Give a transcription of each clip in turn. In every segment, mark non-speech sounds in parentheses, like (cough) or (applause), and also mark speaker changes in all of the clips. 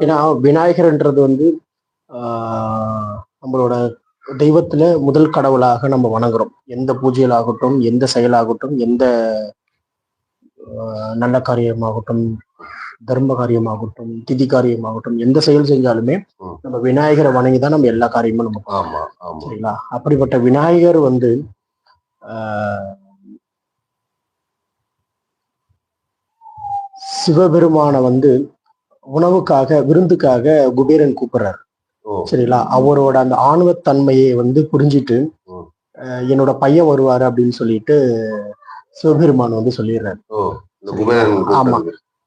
Speaker 1: ஏன்னா விநாயகர்ன்றது வந்து ஆஹ், நம்மளோட தெய்வத்துல முதல் கடவுளாக நம்ம வணங்குறோம். எந்த பூஜையிலாகட்டும் எந்த செயலாகட்டும் எந்த நல்ல காரியமாகட்டும் தர்ம காரியமாகட்டும் திதி காரியமாகட்டும் எந்த செயல் செஞ்சாலுமே. நம்ம விநாயகரை வணங்கி தான் நம்ம எல்லா காரியமும் நம்ம சரிங்களா? அப்படிப்பட்ட விநாயகர் வந்து ஆஹ், சிவபெருமானை வந்து உணவுக்காக விருந்துக்காக குபேரன் கூப்பிடுறாரு. சரிங்களா? அவரோட அந்த ஆணவத்தன்மையை வந்து புரிஞ்சிட்டு என்னோட பையன் வருவாரு அப்படின்னு சொல்லிட்டு சிவபெருமான் வந்து சொல்லிடுறாரு. ஆமா.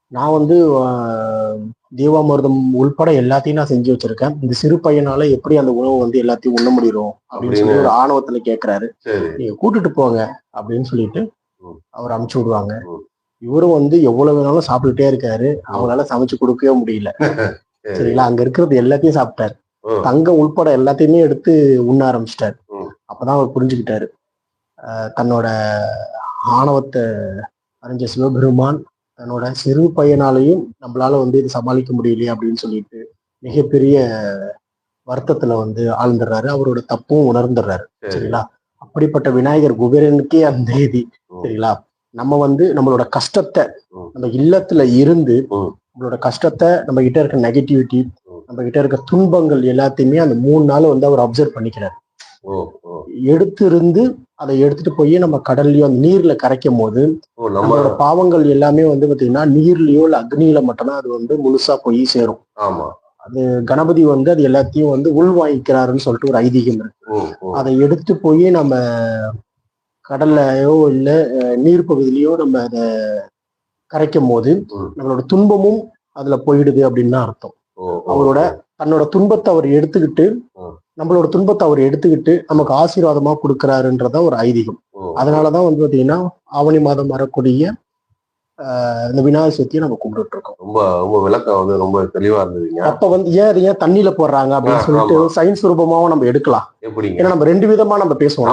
Speaker 1: நான் வந்து ஆஹ், தேவாமிர்தம் உள்பட எல்லாத்தையும் நான் செஞ்சு வச்சிருக்கேன். இந்த சிறு பையனால எப்படி அந்த உணவு வந்து எல்லாத்தையும் உண்ண முடியும் அப்படின்னு சொல்லி ஒரு ஆணவத்துல கேக்குறாரு. நீங்க கூட்டிட்டு போங்க அப்படின்னு சொல்லிட்டு. அவர் அமுச்சு விடுவாங்க. இவரும் வந்து எவ்வளவு வேணாலும் சாப்பிட்டுட்டே இருக்காரு. அவங்களால சமைச்சு கொடுக்கவே முடியல. (laughs)
Speaker 2: சரி.
Speaker 1: சரிங்களா? அங்க இருக்கிறது எல்லாத்தையும் சாப்பிட்டாரு. தங்கம் உள்பட எல்லாத்தையுமே எடுத்து உண்ண ஆரம்பிச்சிட்டாரு. அப்பதான் அவர் புரிஞ்சுக்கிட்டாரு. தன்னோட ஆணவத்தை அறிஞ்ச சிவபெருமான் தன்னோட சிறு பையனாலையும் நம்மளால வந்து இது சமாளிக்க முடியலையே அப்படின்னு சொல்லிட்டு மிகப்பெரிய வருத்தத்துல வந்து ஆழ்ந்துடுறாரு. அவரோட தப்பும் உணர்ந்துடுறாரு.
Speaker 2: சரி.
Speaker 1: சரிங்களா? அப்படிப்பட்ட விநாயகர் குபேரனுக்கே அந்த இது. சரிங்களா? நம்ம வந்து நம்மளோட கஷ்டத்தை. நம்ம இல்லத்துல இருந்து. நம்மளோட கஷ்டத்தை நம்ம கிட்ட இருக்க நெகட்டிவிட்டி. நம்ம கிட்ட இருக்க துன்பங்கள் எல்லாத்தையுமே அந்த மூணு நாள் வந்து அவர் அப்சர்வ் பண்ணிக்கிறார் எடுத்து இருந்து அதை எடுத்துட்டு போய் நம்ம கடல்லயோ அந்த நீர்ல கரைக்கும் போது நம்மளோட பாவங்கள் எல்லாமே வந்து பாத்தீங்கன்னா நீர்லயோ இல்ல அக்னியில மட்டும்தான் அது வந்து முழுசா போய் சேரும்
Speaker 2: ஆமா
Speaker 1: அது கணபதி வந்து அது எல்லாத்தையும் வந்து உள் வாங்கிக்கிறாருன்னு சொல்லிட்டு ஒரு ஐதீகம் இருக்கு அதை எடுத்து போய் நம்ம கடல்லையோ இல்ல அஹ், நீர் பகுதியிலயோ நம்ம அதை கரைக்கும் போது. நம்மளோட துன்பமும் அதுல போயிடுது அப்படின்னு அர்த்தம். அவரோட தன்னோட துன்பத்தை அவர் எடுத்துக்கிட்டு. நம்மளோட துன்பத்தை அவர் எடுத்துக்கிட்டு நமக்கு ஆசீர்வாதமா கொடுக்கறாருன்றதா ஒரு ஐதீகம். அதனாலதான் வந்து பாத்தீங்கன்னா ஆவணி மாதம் வரக்கூடிய இந்த விநாயகர் சதுர்த்தியை நம்ம கும்பிட்டு இருக்கோம்
Speaker 2: ரொம்ப ரொம்ப விளக்கம் வந்து ரொம்ப தெளிவா இருந்ததுங்க.
Speaker 1: அப்ப வந்து ஏன் அது ஏன் தண்ணியில போடுறாங்க அப்படின்னு சொல்லிட்டு சயின்ஸ் ரூபமாவும் நம்ம எடுக்கலாம். ஏன்னா நம்ம ரெண்டு விதமா நம்ம பேசுவோம்.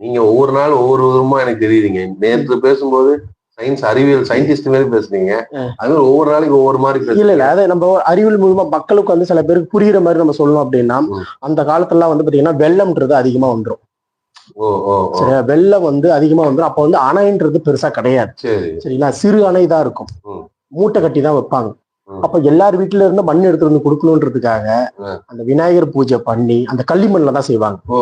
Speaker 2: நீங்க ஒவ்வொரு நாள் ஒவ்வொரு விதமா எனக்கு தெரியுதுங்க. நேற்று பேசும்போது சயின்ஸ் அறிவியல் சயின்டிஸ்ட் மாதிரி பேசுனீங்க. அது ஒவ்வொரு நாளைக்கு ஒவ்வொரு மாதிரி பேசுறீங்க
Speaker 1: இல்ல அதை நம்ம அறிவியல் மூலமா மக்களுக்கு வந்து சில பேருக்கு புரியுற மாதிரி நம்ம சொல்லணும் அப்படின்னா. அந்த காலத்துல வந்து பாத்தீங்கன்னா வெள்ளம்ன்றது அதிகமா வந்துரும்.
Speaker 2: ஓ ஓ ஓ.
Speaker 1: சரியா? வெள்ளம் வந்து அதிகமா வந்துரும். அப்ப வந்து அணைன்றது பெருசா கிடையாது.
Speaker 2: சரி.
Speaker 1: சரிங்களா? சிறு அணை தான் இருக்கும். மூட்டை கட்டி தான் வைப்பாங்க. அப்ப எல்லார் வீட்டுல இருந்து மண் எடுத்து வந்து கொடுக்கணுன்றதுக்காக
Speaker 2: ஆ.
Speaker 1: அந்த விநாயகர் பூஜை பண்ணி அந்த களிமண்ல தான் செய்வாங்க.
Speaker 2: ஓ